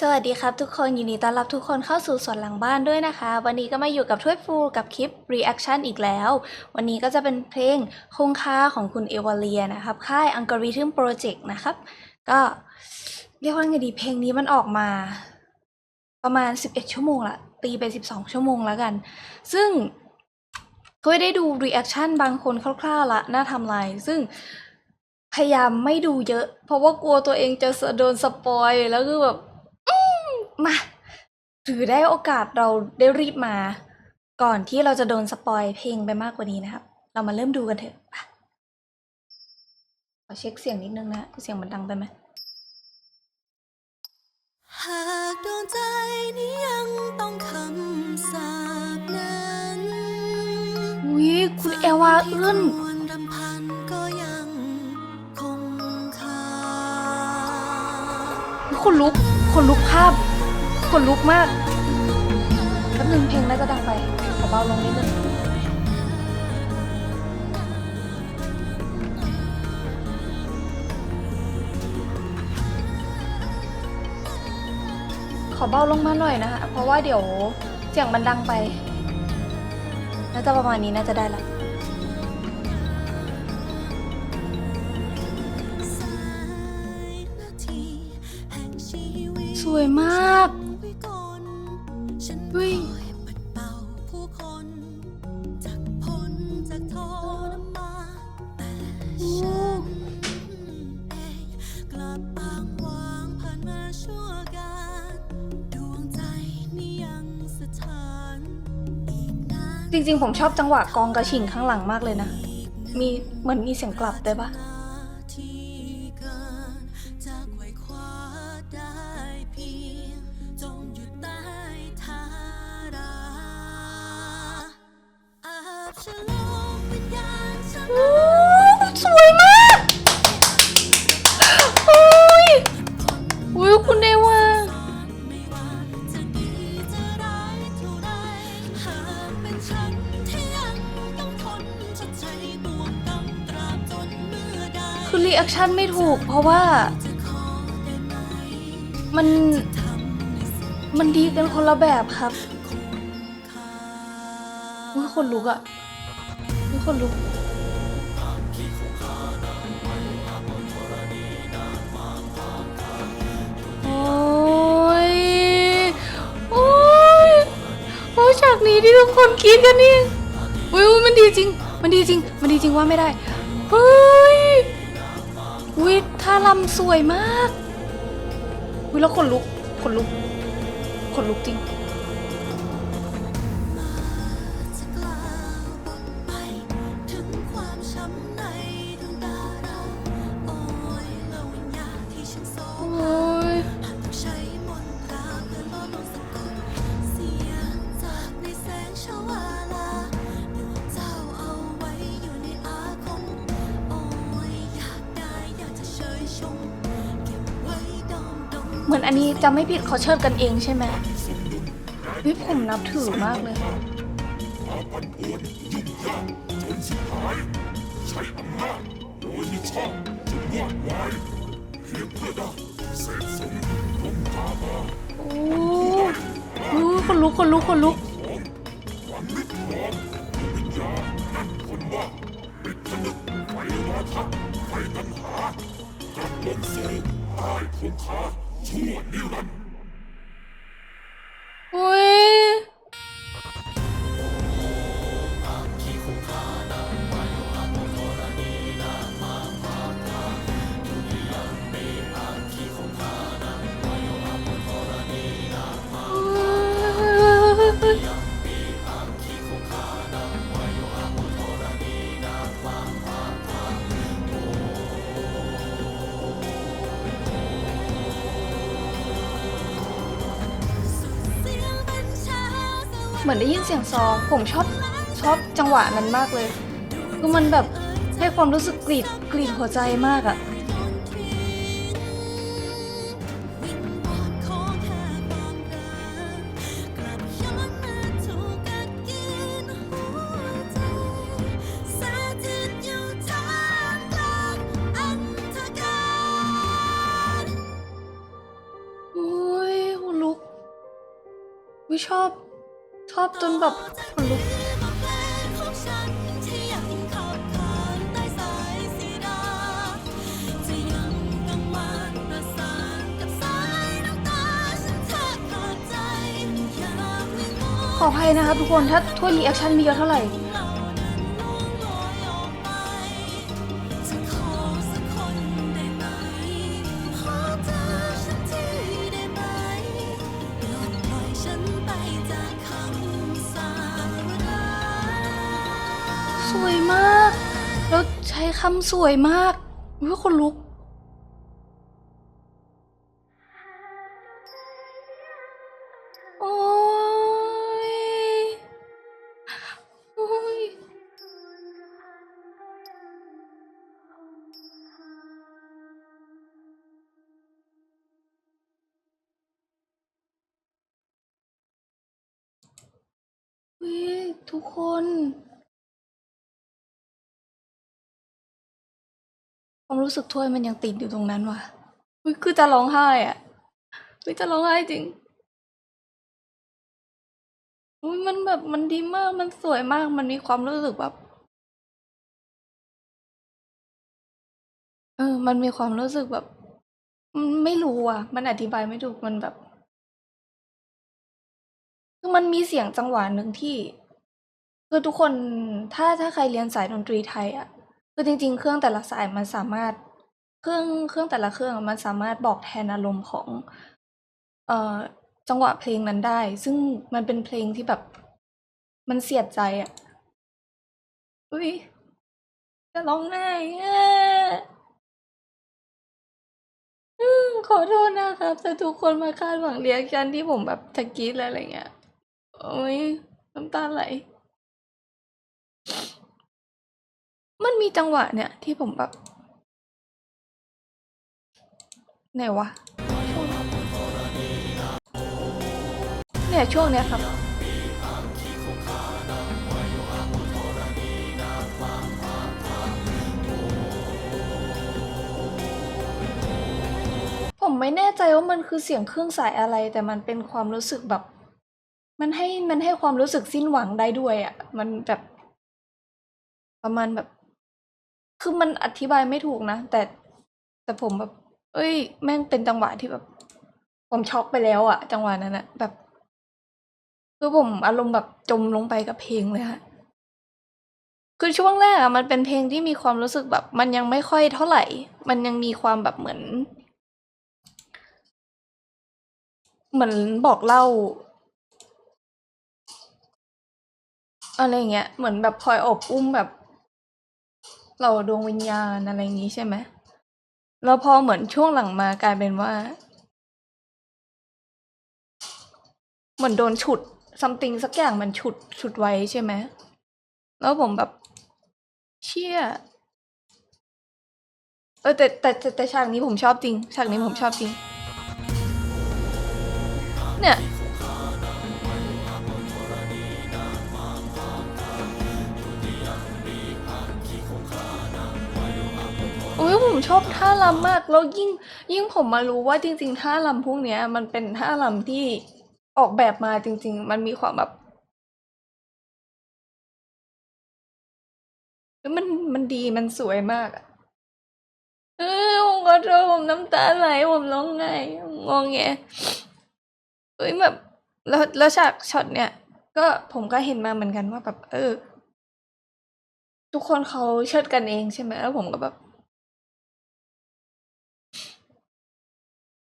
สวัสดีครับทุกคนยินดีต้อนรับทุกคนเข้าสู่สวนหลังบ้านด้วยนะคะ วันนี้ก็มาอยู่กับถ้วยฟูกับคลิป reaction อีกแล้ว วันนี้ก็จะเป็นเพลงคงค่าของคุณเอวาเลียนะครับ ค่าย Algorithm Project นะครับ ก็เรียกว่าไงดีเพลงนี้มันออกมา ประมาณ 11 ชั่วโมงละตีไป 12 ชั่วโมงแล้วกัน ซึ่งก็ได้ดู reaction บางคนคร่าวๆละหน้าทำลายซึ่ง พยายามไม่ดูเยอะ เพราะว่ากลัวตัวเองจะโดนสปอยแล้วคือแบบมาถือได้โอกาสเราได้รีบมา ก่อนที่เราจะโดนสปอยเพลงไปมากกว่านี้นะครับ เรามาเริ่มดูกันเถอะไปขอเช็คเสียงนิดนึงนะ เสียงมันดังไปไหมหากดวงใจนี้ยังต้องคำสาปนั้นอุ้ยคุณเอวาเอื้อน คนลุก คนลุกภาพ คนลุกมากแป๊บนึงเพลงน่าจะดังไป ขอเบาลงนิดนึง ขอเบาลงมาหน่อยนะคะ เพราะว่าเดี๋ยวเสียงมันดังไป น่าจะประมาณนี้น่าจะได้ละ แต่ฉันเองกลับอ้างว้างผ่านมาชั่วการดวงใจนี้ยังสถานอีกนานจริงๆ ผมชอบจังหวะกองกระชิ่งข้างหลังมากเลยนะ มีเหมือนมีเสียงกลับได้ปะ คือรีแอคชั่นไม่ถูก เพราะว่า มัน มันดีกันคนละแบบครับอุ้ยคนลุกอะอุ้ยคนลุกโอ้ย โอ้ย โอ้ยฉากนี้ที่ทุกคนคิดกันนี่อุ้ยมันดีจริง มันดีจริง มันดีจริงว่าไม่ได้ อุ้ยท่าลำสวยมากอุ้ยแล้วขนลุกขนลุกขนลุกจริง เหมือนอันนี้จะไม่ผิดเขาเชิดกันเองใช่ไหมวิผมนับถือมากเลย โอ้โหคนลุกคนลุกคนลุกโอ้ยเ 소원 일단. 왜? มือนได้ยินเสียงซอผมชอบชอบจังหวะนั้นมากเลย คือมันแบบให้ความรู้สึกกรีดกรีดหัวใจมากอะวิงวอนขอแค่ความรักกลับย้อนมาถูกกัดกินหัวใจสถิตอยู่ท่ามกลางอันธการโอ้ยคนลุกวิชอบ ชอบจนแบบคนลุกขอใต้นะสานกับสายน้ำตาฉันแทบขาดใจอยากวิงวอนขออภัยนะครับทุกคนถ้าถ้วยรีแอคชั่นมีเยอะเท่าไหร่ ช้คำสวยมากวิคนลุก โอ้ ความรู้สึกถ้วยมันยังติดอยู่ตรงนั้นว่ะคือจะร้องไห้อะเฮ้ยจะร้องไห้จริงอุ้ยมันแบบมันดีมากมันสวยมากมันมีความรู้สึกแบบเออ มันมีความรู้สึกแบบไม่รู้อะ มันอธิบายไม่ถูกมันแบบคือมันมีเสียงจังหวะหนึ่งที่คือทุกคนถ้าถ้าใครเรียนสายดนตรีไทย อะ คือจริง ๆ เครื่องแต่ละสายมันสามารถเครื่องเครื่องแต่ละเครื่องมันสามารถบอกแทนอารมณ์ของ เอ่อจังหวะเพลงนั้นได้ ซึ่งมันเป็นเพลงที่แบบมันเสียดใจอะอุ้ยจะร้องไห้อะอืมขอโทษนะครับแต่ทุกคนมาคาดหวังเรียกชันที่ผมแบบจะกรีดอะไรเงี้ยโอ้ยน้ำตาไหล มีจังหวะเนี่ยที่ผมแบบไหนวะเนี่ยช่วงเนี้ยครับ ผมไม่แน่ใจว่ามันคือเสียงเครื่องสายอะไร แต่มันเป็นความรู้สึกแบบ มันให้มันให้ความรู้สึกสิ้นหวังได้ด้วยอะ่ะ มันแบบประมาณแบบ คือมันอธิบายไม่ถูกนะ แต่แต่ผมแบบ เอ้ย แม่งเป็นจังหวะที่แบบ ผมช็อกไปแล้วอะจังหวะนั้นอะแบบคือผมอารมณ์แบบจมลงไปกับเพลงเลยฮะคือช่วงแรกอะมันเป็นเพลงที่มีความรู้สึกแบบ มันยังไม่ค่อยเท่าไหร่ มันยังมีความแบบเหมือน เหมือนบอกเล่าอะไรเงี้ย เหมือนแบบคอยอบอุ้มแบบ เราดวงวิญญาณอะไรอย่างงี้ใช่ไหมแล้วพอเหมือนช่วงหลังมากลายเป็นว่า เหมือนโดนฉุดซัมติงสักอย่างมันฉุดฉุดไว้ใช่ไหมแล้วผมแบบเชี่ยเออแต่แต่แต่แต่ฉากนี้ผมชอบจริงฉากนี้ผมชอบจริง เนี่ย อุ้ยผมชอบท่ารำมากแล้วยิ่งยิ่งผมมารู้ว่าจริง ๆ ท่ารำพวกเนี้ย มันเป็นท่ารำที่ออกแบบมาจริง ๆ มันมีความแบบมันมันดีมันสวยมากอะเออผมขอโทษผมน้ำตาไหลผมร้องไห้งงแงเฮ้ยแบบแล้วแล้วฉากช็อตเนี้ยก็ผมก็เห็นมาเหมือนกันว่าแบบ เออ ทุกคนเขาเชิดกันเองใช่ไหมแล้วผมก็แบบ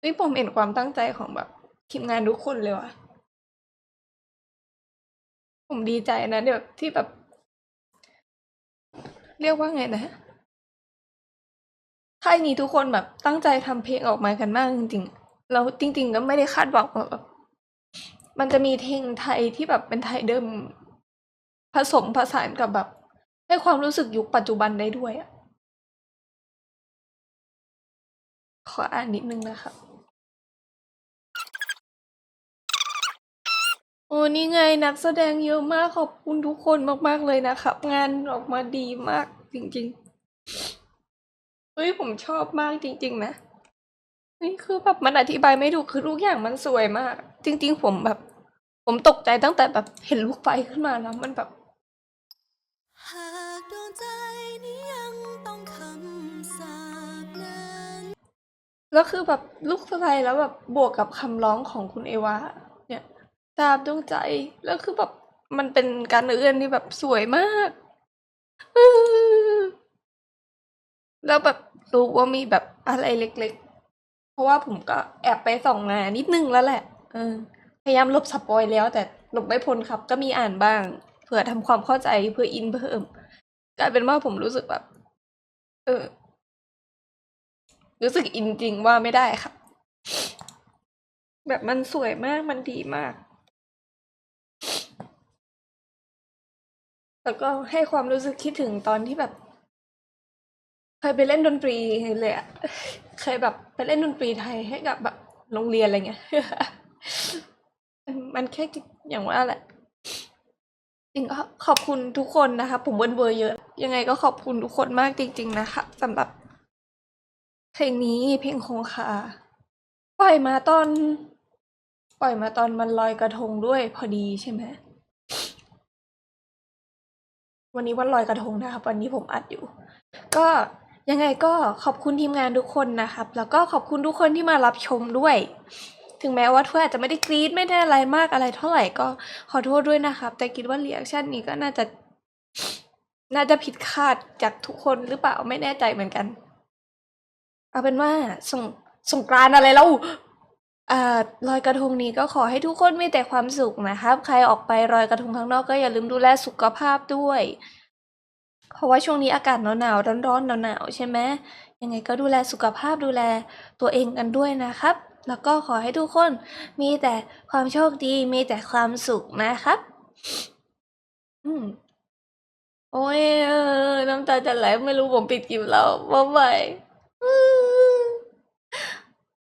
เฮ้ยผมเห็นความตั้งใจของแบบทีมงานทุกคนเลยว่ะ ผมดีใจนะแบบที่แบบ เรียกว่าไงนะค่ายนี้ทุกคนแบบตั้งใจทำเพลงออกมากันมากจริงๆแล้วจริง ๆ ก็ไม่ได้คาดหวังว่าแบบมันจะมีเพลงไทยที่แบบเป็นไทยเดิม ผสมผสานกับแบบ ให้ความรู้สึกยุคปัจจุบันได้ด้วยอะขออ่านนิดนึงนะครับ โอ้นี่ไงนักแสดงเยอะมากขอบคุณทุกคนมากๆเลยนะครับ งานออกมาดีมากจริงๆเฮ้ยผมชอบมากจริง ๆ นะนี่คือแบบมันอธิบายไม่ถูกคือทุกอย่างมันสวยมาก จริง ๆ ผมแบบ ผมตกใจตั้งแต่แบบเห็นลูกไฟขึ้นมาแล้วมันแบบหากดวงใจนี้ยังต้องคำสาปนั้นแล้วคือแบบลูกไฟแล้วแบบบวกกับคำร้องของคุณเอวาเนี่ย ตาบดวงใจ แล้วคือแบบมันเป็นการเอื้อนที่แบบสวยมาก แล้วแบบรู้ว่ามีแบบอะไรเล็กๆ เพราะว่าผมก็แอบไปส่องมานิดนึงแล้วแหละ เออ พยายามหลบสปอยแล้ว แต่หลบไม่พ้นครับ ก็มีอ่านบ้าง เพื่อทำความเข้าใจเพื่ออินเพิ่มกลายเป็นว่าผมรู้สึกแบบ เออ รู้สึกอินจริงว่าไม่ได้ค่ะแบบมันสวยมากมันดีมาก แล้วก็ให้ความรู้สึกคิดถึงตอนที่แบบเคยไปเล่นดนตรีเลยอะเคยแบบไปเล่นดนตรีไทยให้กับแบบโรงเรียนอะไรเงี้ย มันแค่อย่างว่าแหละ จริงก็ขอบคุณทุกคนนะคะ ผมเบิร์นเบอร์เยอะ ยังไงก็ขอบคุณทุกคนมากจริง ๆ นะคะสำหรับเพลงนี้เพลงคงคาปล่อยมาตอน ปล่อยมาตอนมันลอยกระทงด้วยพอดีใช่ไหม วันนี้วันลอยกระทงนะครับ วันนี้ผมอัดอยู่ ก็ยังไงก็ขอบคุณทีมงานทุกคนนะครับ แล้วก็ขอบคุณทุกคนที่มารับชมด้วย ถึงแม้ว่าถ้วอาจจะไม่ได้กรี๊ดไม่ได้อะไรมากอะไรเท่าไหร่ก็ขอโทษด้วยนะครับ แต่คิดว่าเรีแอคชั่นนี้ก็น่าจะ น่าจะผิดคาดจากทุกคนหรือเปล่าไม่แน่ใจเหมือนกัน เอาเป็นว่าส่งสงกรานอะไรแล้ว อ่าลอยกระทงนี้ก็ขอให้ทุกคนมีแต่ความสุขนะครับ ใครออกไปลอยกระทงข้างนอกก็อย่าลืมดูแลสุขภาพด้วย เพราะว่าช่วงนี้อากาศหนาวๆร้อนๆหนาวๆใช่ไหมยังไงก็ดูแลสุขภาพดูแลตัวเองกันด้วยนะครับ แล้วก็ขอให้ทุกคนมีแต่ความโชคดีมีแต่ความสุขนะครับ อืมโอ้ยน้ำตาจะไหลไม่รู้ผมปิดกี่แล้วบ๊ายบาย